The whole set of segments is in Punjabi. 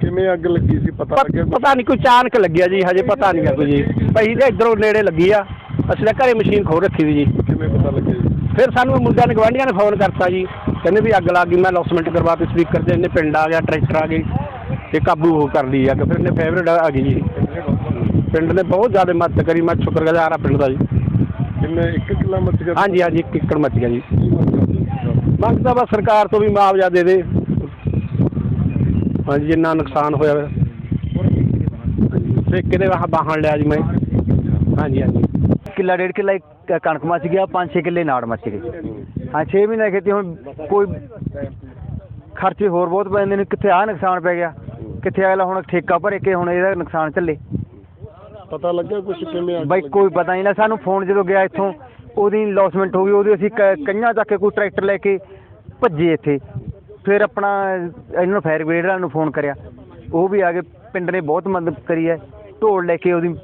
ਕਿਵੇਂ ਅੱਗ ਲੱਗੀ ਸੀ? ਪਤਾ ਲੱਗਿਆ? ਪਤਾ ਨਹੀਂ ਕੋਈ ਅਚਾਨਕ ਲੱਗਿਆ ਜੀ ਹਜੇ ਪਤਾ ਨਹੀਂ ਆ ਕੋਈ ਜੀ। ਪਈ ਤੇ ਇਧਰੋਂ ਨੇੜੇ ਲੱਗੀ ਆ। ਅਸੀਂ ਤਾਂ ਘਰੇ ਮਸ਼ੀਨ ਖੋ ਰੱਖੀ ਸੀ ਜੀ। ਕਿਵੇਂ ਪਤਾ ਲੱਗਿਆ ਜੀ? ਫਿਰ ਸਾਨੂੰ ਮੁੰਡਿਆਂ ਨੇ ਗਵਾਂਢੀਆਂ ਨੇ ਫੋਨ ਕਰਤਾ ਜੀ। ਕਹਿੰਦੇ ਵੀ ਅੱਗ ਲੱਗ ਗਈ ਮੈਂ ਲੌਸਮੈਂਟ ਕਰਵਾਤੀ ਸਪੀਕਰ ਤੇ ਇਹਨੇ ਪਿੰਡ ਆ ਗਿਆ ਟਰੈਕਟਰ ਆ ਗਏ ਤੇ ਕਾਬੂ ਹੋ ਕਰ ਲਈ ਅੱਗ। ਫਿਰ ਇਹਨੇ ਫੇਵਰੇਟ ਆ ਗਈ ਜੀ। ਪਿੰਡ ਨੇ ਬਹੁਤ ਜ਼ਿਆਦਾ ਮਦਦ ਕਰੀ ਮੈਂ ਸ਼ੁਕਰਗੁਜ਼ਾਰ ਆ ਪਿੰਡ ਦਾ ਜੀ। ਕਿੰਨੇ ਇੱਕ ਕਿੱਲਾ ਮੱਚ ਗਿਆ ਹਾਂਜੀ ਹਾਂਜੀ ਇੱਕ ਏਕੜ ਮੱਚ ਗਿਆ ਜੀ। ਮੰਗ ਤਾਂ ਬਸ ਸਰਕਾਰ ਤੋਂ ਵੀ ਮੁਆਵਜ਼ਾ ਦੇ ਦੇ। ਹਾਂਜੀ ਜਿੰਨਾ ਨੁਕਸਾਨ ਹੋਇਆ। ਠੇਕੇ ਦੇ ਵਾਹ ਬਾਹਣ ਲਿਆ ਜੀ ਮੈਂ। ਹਾਂਜੀ ਹਾਂਜੀ। ਕਿੱਲਾ ਡੇਢ ਕਿੱਲਾ ਇੱਕ ਕਣਕ ਮੱਚ ਗਿਆ 5-6 ਕਿੱਲੇ ਨਾੜ ਮੱਚ ਗਏ। ਹਾਂ 6 ਮਹੀਨੇ ਖੇਤੀ ਹੁਣ ਕੋਈ ਖਰਚੇ ਹੋਰ ਬਹੁਤ ਪੈ ਜਾਂਦੇ ਨੇ ਕਿੱਥੇ ਆ ਨੁਕਸਾਨ ਪੈ ਗਿਆ ਕਿੱਥੇ ਅਗਲਾ ਹੁਣ ਠੇਕਾ ਭਰੇ ਕੇ ਹੁਣ ਇਹਦਾ ਨੁਕਸਾਨ ਝੱਲੇ ਪਤਾ ਲੱਗਿਆ ਕੁਝ ਕਿਵੇਂ ਅੱਗ ਬਾਈ? ਕੋਈ ਪਤਾ ਨਹੀਂ ਲੱਗਾ ਸਾਨੂੰ ਫੋਨ ਜਦੋਂ ਗਿਆ ਇੱਥੋਂ ਉਹਦੀ ਲੌਸਮੈਂਟ ਹੋ ਗਈ ਉਹਦੀ ਅਸੀਂ ਕ- ਕਈਆਂ ਚੱਕ ਕੇ ਕੋਈ ਟਰੈਕਟਰ ਲੈ ਕੇ ਭੱਜੇ ਇੱਥੇ। ਫਿਰ ਆਪਣਾ ਇਹਨਾਂ ਨੂੰ ਫਾਇਰ ਬ੍ਰਿਗੇਡ ਵਾਲਿਆਂ ਨੂੰ ਫੋਨ ਕਰਿਆ। ਉਹ ਵੀ ਆ ਗਏ ਪਿੰਡ ਨੇ ਬਹੁਤ ਮਦਦ ਕਰੀ ਹੈ ਢੋਲ ਲੈ ਕੇ ਉਹਦੀ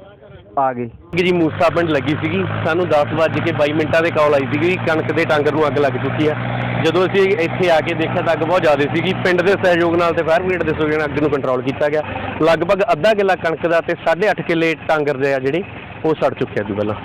ਆ ਗਏ ਜੀ ਮੂਸਾ ਪਿੰਡ ਲੱਗੀ ਸੀਗੀ। ਸਾਨੂੰ 10 ਵੱਜ ਕੇ 22 ਮਿੰਟਾਂ ਦੇ ਕਾਲ ਆਈ ਸੀਗੀ ਕਣਕ ਦੇ ਟਾਂਗਰ ਨੂੰ ਅੱਗ ਲੱਗ ਚੁੱਕੀ ਆ। ਜਦੋਂ ਅਸੀਂ ਇੱਥੇ ਆ ਕੇ ਦੇਖਿਆ ਤਾਂ ਅੱਗ ਬਹੁਤ ਜ਼ਿਆਦਾ ਸੀਗੀ। ਪਿੰਡ ਦੇ ਸਹਿਯੋਗ ਨਾਲ ਤੇ ਫਾਇਰ ਬ੍ਰਿਗੇਡ ਦੇ ਸਹਿਯੋਗ ਨਾਲ ਅੱਗ ਨੂੰ ਕੰਟਰੋਲ ਕੀਤਾ ਗਿਆ। ਲਗਭਗ ਅੱਧਾ ਕਿੱਲਾ ਕਣਕ ਦਾ ਤੇ 8.5 ਕਿੱਲੇ ਟਾਂਗਰ ਦੇ ਆ ਜਿਹੜੇ, ਉਹ ਸੜ ਚੁੱਕਿਆ ਆ ਜੀ ਪਹਿਲਾਂ।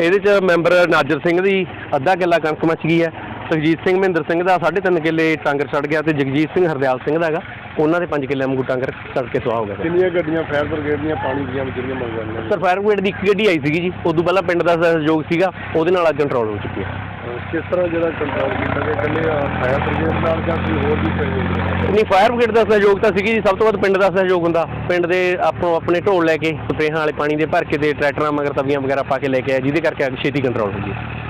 ਇਹਦੇ ਚ ਮੈਂਬਰ ਨਾਜਰ ਸਿੰਘ ਦੀ ਅੱਧਾ ਕਿੱਲਾ ਕਣਕ ਮੱਚ ਗਈ ਹੈ ਸੁਖਜੀਤ ਸਿੰਘ ਮਹਿੰਦਰ ਸਿੰਘ ਦਾ 3.5 ਕਿੱਲੇ ਟਾਂਗਰ ਸੜ ਗਿਆ ਤੇ ਜਗਜੀਤ ਸਿੰਘ ਹਰਦਿਆਲ ਸਿੰਘ ਦਾ ਹੈਗਾ। ਉਹਨਾਂ ਦੇ 5 ਕਿੱਲੇ ਵਾਂਗੂ ਟਾਂਗਰ ਸੜ ਕੇ ਸੁਆਹ ਹੋ ਗਿਆ ਕਿੰਨੀਆਂ ਗੱਡੀਆਂ ਫਾਇਰ ਬ੍ਰਿਗੇਡ ਦੀਆਂ ਪਾਣੀ ਦੀਆਂ ਜਿਹੜੀਆਂ ਮੰਗ ਰਹੀਆਂ ਨੇ? ਸਰ ਫਾਇਰ ਬ੍ਰਿਗੇਡ ਦੀ ਇੱਕ ਗੱਡੀ ਆਈ ਸੀਗੀ ਜੀ। ਉਦੋਂ ਪਹਿਲਾਂ ਪਿੰਡ ਦਾ ਸਹਿਯੋਗ ਸੀਗਾ ਉਹਦੇ ਨਾਲ ਅੱਗ ਕੰਟਰੋਲ ਹੋ ਚੁੱਕੀ ਹੈ। ਅਹ ਕਿਸ ਤਰ੍ਹਾਂ ਜਿਹੜਾ ਕੰਟਰੋਲ ਕੀਤਾ ਗਿਆ? ਕੱਲੇ ਫਾਇਰ ਬ੍ਰਿਗੇਡ ਨਾਲ ਜਾਂ ਕੋਈ ਹੋਰ ਵੀ ਸਹਿਯੋਗ? ਨਹੀਂ ਫਾਇਰ ਬ੍ਰਿਗੇਡ ਦਾ ਸਹਿਯੋਗ ਤਾਂ ਸੀਗੀ ਜੀ ਸਭ ਤੋਂ ਵੱਧ ਪਿੰਡ ਦਾ ਸਹਿਯੋਗ ਹੁੰਦਾ। ਪਿੰਡ ਦੇ ਆਪੋ ਆਪਣੇ ਢੋਲ ਲੈ ਕੇ ਸਪਰੇਹਾਂ ਵਾਲੇ ਪਾਣੀ ਦੇ ਭਰ ਕੇ ਤੇ ਟਰੈਕਟਰਾਂ ਮਗਰ ਤਵੀਆਂ ਵਗੈਰਾ ਪਾ ਕੇ ਲੈ ਕੇ ਆਏ ਜਿਹਦੇ ਕਰਕੇ ਅੱਗ ਛੇਤੀ ਕੰਟਰੋਲ ਹੋ ਗਈ।